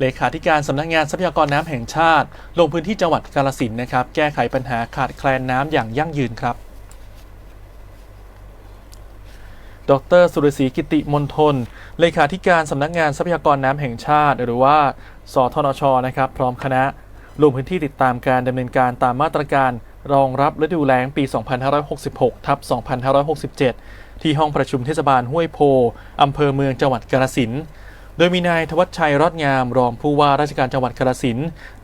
เลขาธิการสำนักงานทรัพยากรน้ำแห่งชาติ ลงพื้นที่จังหวัดกาลสินนะครับ แก้ไขปัญหาขาดแคลนน้ำอย่างยั่งยืนครับ ดร สุรศรีกิติมนทน เลขาธิการสำนักงานทรัพยากรน้ำแห่งชาติ หรือว่า สทนช นะครับ พร้อมคณะ ลงพื้นที่ติดตามการดำเนินการตามมาตรการรองรับฤดูแล้งปี 2566 ทับ 2567 ที่ห้องประชุมเทศบาลห้วยโพ อำเภอเมืองจังหวัดกาฬสินธุ์ โดยมีนายทวัชชัยรอดงาม รองผู้ว่าราชการจังหวัดกาฬสิน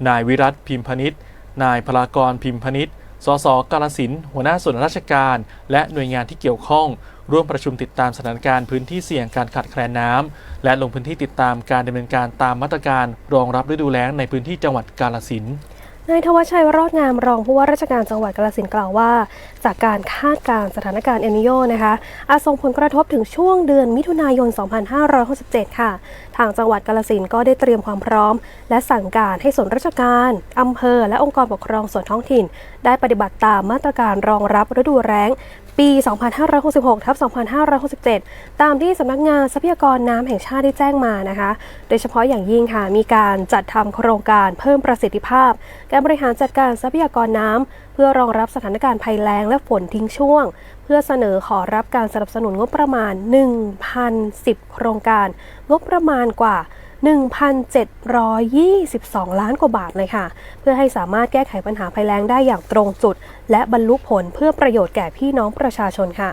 นายวิรัตพิมพนิษฐ์นายพลากรพิมพนิษฐ์สสกาฬสินหัวหน้าส่วนราชการ และหน่วยงานที่เกี่ยวข้อง ร่วมประชุมติดตามสถานการณ์พื้นที่เสี่ยงการขาดแคลนน้ำและลงพื้นที่ติดตามการดำเนินการตามมาตรการรองรับฤดูแล้งในพื้นที่จังหวัดกาฬสินธ์ นายทวัชชัยรอดงามรองผู้ว่าราชการจังหวัดกาฬสินธุ์กล่าวว่า จากการคาดการณ์สถานการณ์เอลนิโยนะคะอาจส่งผลกระทบถึงช่วงเดือนมิถุนายน 2567 ค่ะ ทางจังหวัดกาฬสินธุ์ก็ได้เตรียมความพร้อม และสั่งการให้ส่วนราชการอำเภอ และองค์กรปกครองส่วนท้องถิ่น ได้ปฏิบัติตามมาตรการรองรับฤดูแรง ปี 2566ทับ2567 ตามที่สำนักงานทรัพยากรน้ำแห่งชาติได้แจ้งมานะคะ โดยเฉพาะอย่างยิ่งค่ะ มีการจัดทำโครงการเพิ่มประสิทธิภาพ การบริหารจัดการทรัพยากรน้ำเพื่อรองรับสถานการณ์ภัยแล้งและฝนทิ้งช่วง เพื่อเสนอขอรับการสนับสนุนงบประมาณ 1,010 โครงการ งบประมาณกว่า 1,722 ล้านกว่าบาทเลยค่ะ เพื่อให้สามารถแก้ไขปัญหาภัยแล้งได้อย่างตรงจุด และบรรลุผลเพื่อประโยชน์แก่พี่น้องประชาชนค่ะ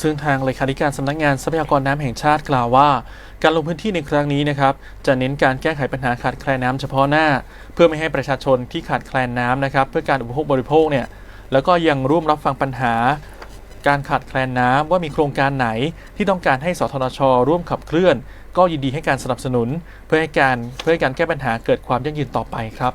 ซึ่งทางเลขาธิการสำนักงานทรัพยากรน้ำแห่งชาติกล่าวว่า การลงพื้นที่ในครั้งนี้นะครับจะเน้นการแก้ไขปัญหาขาดแคลนน้ำเฉพาะหน้า เพื่อไม่ให้ประชาชนที่ขาดแคลนน้ำนะครับเพื่อการอุปโภคบริโภคเนี่ยแล้วก็ยังร่วมรับฟังปัญหา การขาดแคลนน้ำว่ามีโครงการไหนที่ต้องการให้สทนช ร่วมขับเคลื่อน ก็ยินดีให้การสนับสนุน เพื่อให้การเพื่อให้การแก้ปัญหาเกิดความยั่งยืนต่อไปครับ